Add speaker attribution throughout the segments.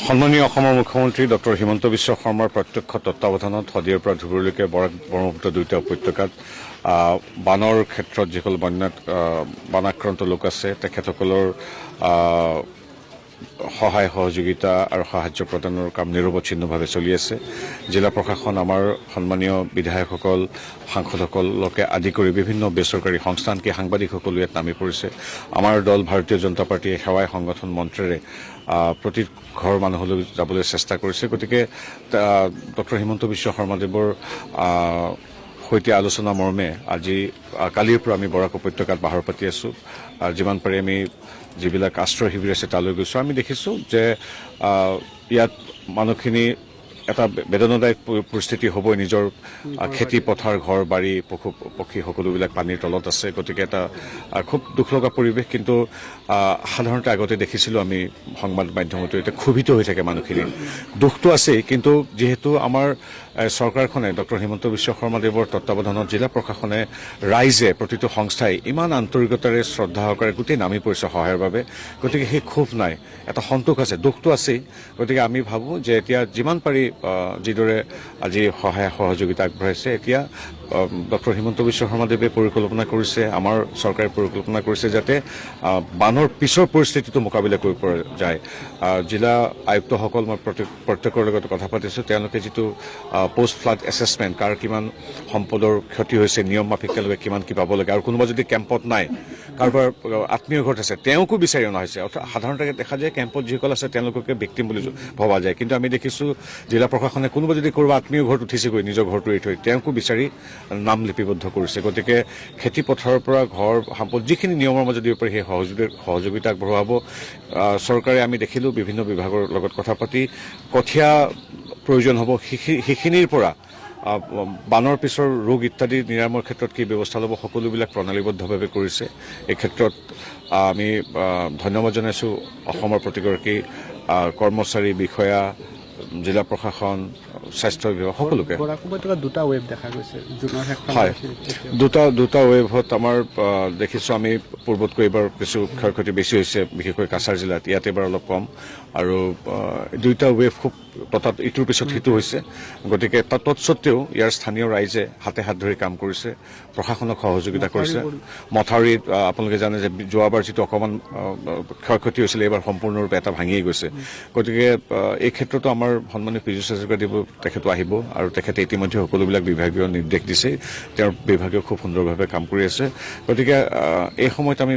Speaker 1: সন্মানীয় অসমৰ মুখ্যমন্ত্ৰী ডক্টৰ হিমন্ত বিশ্ব শৰ্মাৰ প্ৰত্যক্ষ তত্বাৱধানত শদিয়াৰ পৰা ধুবুৰীলৈকে বৰাক ব্ৰহ্মপুত্ৰ দুয়োটা উপত্যকাত বানৰ ক্ষেত্ৰত যিসকল বন্যাত বানাক্ৰান্ত লোক আছে, তেখেতসকলৰ সহায় সহযোগিতা আৰু সাহায্য প্ৰদানৰ কাম নিৰৱচ্ছিন্নভাৱে চলি আছে। জিলা প্ৰশাসন, আমাৰ সন্মানীয় বিধায়কসকল, সাংসদসকলকে আদি কৰি বিভিন্ন বেচৰকাৰী সংস্থা আনকি সাংবাদিকসকলো ইয়াত নামি পৰিছে। আমাৰ দল ভাৰতীয় জনতা পাৰ্টীয়ে সেৱাই সংগঠন মন্ত্ৰেৰে প্ৰতি ঘৰ মানুহলৈ যাবলৈ চেষ্টা কৰিছে। গতিকে ডক্টৰ হিমন্ত বিশ্ব শৰ্মাদেৱৰ সৈতে আলোচনা মৰ্মে আজি কালিৰ পৰা আমি বৰাক উপত্যকাত বাহৰ পাতি আছো। আৰু যিমান পাৰি আমি যিবিলাক আশ্ৰয় শিবিৰ আছে তালৈ গৈছোঁ। আমি দেখিছোঁ যে ইয়াত মানুহখিনি এটা বেদনাদায়ক পৰি- পৰিস্থিতি হ'বই নিজৰ খেতি পথাৰ ঘৰ বাৰী পশু পক্ষী সকলোবিলাক পানীৰ তলত আছে। গতিকে এটা খুব দুখ লগা পৰিৱেশ। কিন্তু সাধাৰণতে আগতে দেখিছিলোঁ আমি সংবাদ মাধ্যমতো এতিয়া ক্ষোভিত হৈ থাকে মানুহখিনি। দুখটো আছেই কিন্তু যিহেতু আমাৰ চৰকাৰখনে ডক্টৰ হিমন্ত বিশ্ব শৰ্মাদেৱৰ তত্বাৱধানত জিলা প্ৰশাসনে ৰাইজে প্ৰতিটো সংস্থাই ইমান আন্তৰিকতাৰে শ্ৰদ্ধা সহকাৰে গোটেই নামি পৰিছে সহায়ৰ বাবে। গতিকে সেই ক্ষোভ নাই এটা সন্তোষ আছে দুখটো আছেই। গতিকে আমি ভাবোঁ যে এতিয়া যিমান পাৰি যিদৰে আজি সহায় সহযোগিতা আগবঢ়াইছে এতিয়া ডক্টৰ হিমন্ত বিশ্ব শৰ্মাদেৱে পৰিকল্পনা কৰিছে, আমাৰ চৰকাৰে পৰিকল্পনা কৰিছে যাতে বানৰ পিছৰ পৰিস্থিতিটো মোকাবিলা কৰিব পৰা যায়। জিলা আয়ুক্তসকল, মই প্ৰত্যেক- প্ৰত্যেকৰ লগত কথা পাতিছোঁ, তেওঁলোকে যিটো পষ্ট ফ্লাড এছেছমেণ্ট কাৰ কিমান সম্পদৰ ক্ষতি হৈছে, নিয়ম মাফিক কিমান কি পাব লাগে, আৰু কোনোবা যদি কেম্পত নাই, কাৰোবাৰ আত্মীয় ঘৰত আছে, তেওঁকো বিচাৰি অনা হৈছে। অৰ্থাৎ সাধাৰণতে দেখা যায়, কেম্পত যিসকল আছে, তেওঁলোককে ভিক্টিম বুলি ভবা যায়। কিন্তু আমি দেখিছোঁ, জিলা প্ৰশাসনে কোনোবা যদি ক'ৰবাত আত্মীয় ঘৰত উঠিছেগৈ, নিজৰ ঘৰটো এৰি থৈ, তেওঁকো বিচাৰি নাম লিপিবদ্ধ কৰিছে। গতিকে খেতি পথাৰৰ পৰা ঘৰ সম্পদ যিখিনি নিয়মৰ মাজত দিব পাৰি সেই সহযোগী সহযোগিতা আগবঢ়াব আহ, চৰকাৰে আমি দেখিলোঁ বিভিন্ন বিভাগৰ লগত কথা পাতি কঠীয়া প্ৰয়োজন হ'ব সেইখি- সেইখিনিৰ পৰা বানৰ পিছৰ ৰোগ ইত্যাদি নিৰাময়ৰ ক্ষেত্ৰত কি ব্যৱস্থা ল'ব সকলোবিলাক প্ৰণালীবদ্ধভাৱে কৰিছে। এই ক্ষেত্ৰত আমি ধন্যবাদ জনাইছোঁ অসমৰ প্ৰতিগৰাকী কৰ্মচাৰী বিষয়া জিলা প্ৰশাসন স্বাস্থ্য বিভাগ সকলোকে।
Speaker 2: দুটা দেখা গৈছে
Speaker 1: হয়। দুটা দুটা ৱেভত আমাৰ দেখিছোঁ আমি পূৰ্বতকৈ এইবাৰ কিছু ক্ষয় ক্ষতি বেছি হৈছে বিশেষকৈ কাছাৰ জিলাত ইয়াত এইবাৰ অলপ কম। আৰু দুইটা ৱেভ খুব তথাৎ ইটোৰ পিছত সিটো হৈছে। গতিকে তাত তৎসত্বেও ইয়াৰ স্থানীয় ৰাইজে হাতে হাত ধৰি কাম কৰিছে প্ৰশাসনক সহযোগিতা কৰিছে। মথাউৰিত আপোনালোকে জানে যে যোৱাবাৰ যিটো অকণমান ক্ষয় ক্ষতি হৈছিলে এইবাৰ সম্পূৰ্ণৰূপে এটা ভাঙিয়েই গৈছে। গতিকে এই ক্ষেত্ৰতো আমাৰ সন্মানীয় পীযুষ হাজৰিকাদেৱ তেখেতো আহিব আৰু তেখেতে ইতিমধ্যে সকলোবিলাক বিভাগীয় নিৰ্দেশ দিছে। তেওঁৰ বিভাগীয় খুব সুন্দৰভাৱে কাম কৰি আছে। গতিকে এই সময়ত আমি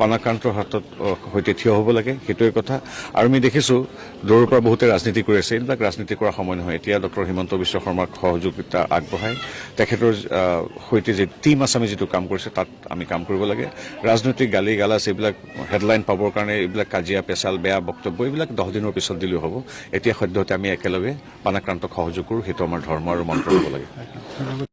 Speaker 1: বানাক্ৰান্তৰ হাতত সৈতে থিয় হ'ব লাগে, সেইটোৱে কথা। আৰু আমি দেখিছোঁ, দূৰৰ পৰা বহুতে ৰাজনীতি কৰি আছে। এইবিলাক ৰাজনীতি কৰাৰ সময় নহয়। এতিয়া ডক্টৰ হিমন্ত বিশ্ব শৰ্মাক সহযোগিতা আগবঢ়াই তেখেতৰ সৈতে যে টিম আছে, আমি যিটো কাম কৰিছে, তাত আমি কাম কৰিব লাগে। ৰাজনৈতিক গালি গালাচ এইবিলাক হেডলাইন পাবৰ কাৰণে এইবিলাক কাজিয়া, পেচাল, বেয়া বক্তব্য, এইবিলাক দহ দিনৰ পিছত দিলেও হ'ব। এতিয়া সদ্যহতে আমি একেলগে বানাক্ৰান্তক সহযোগ কৰোঁ সেইটো আমাৰ ধৰ্ম আৰু মন্ত্ৰ হ'ব লাগে।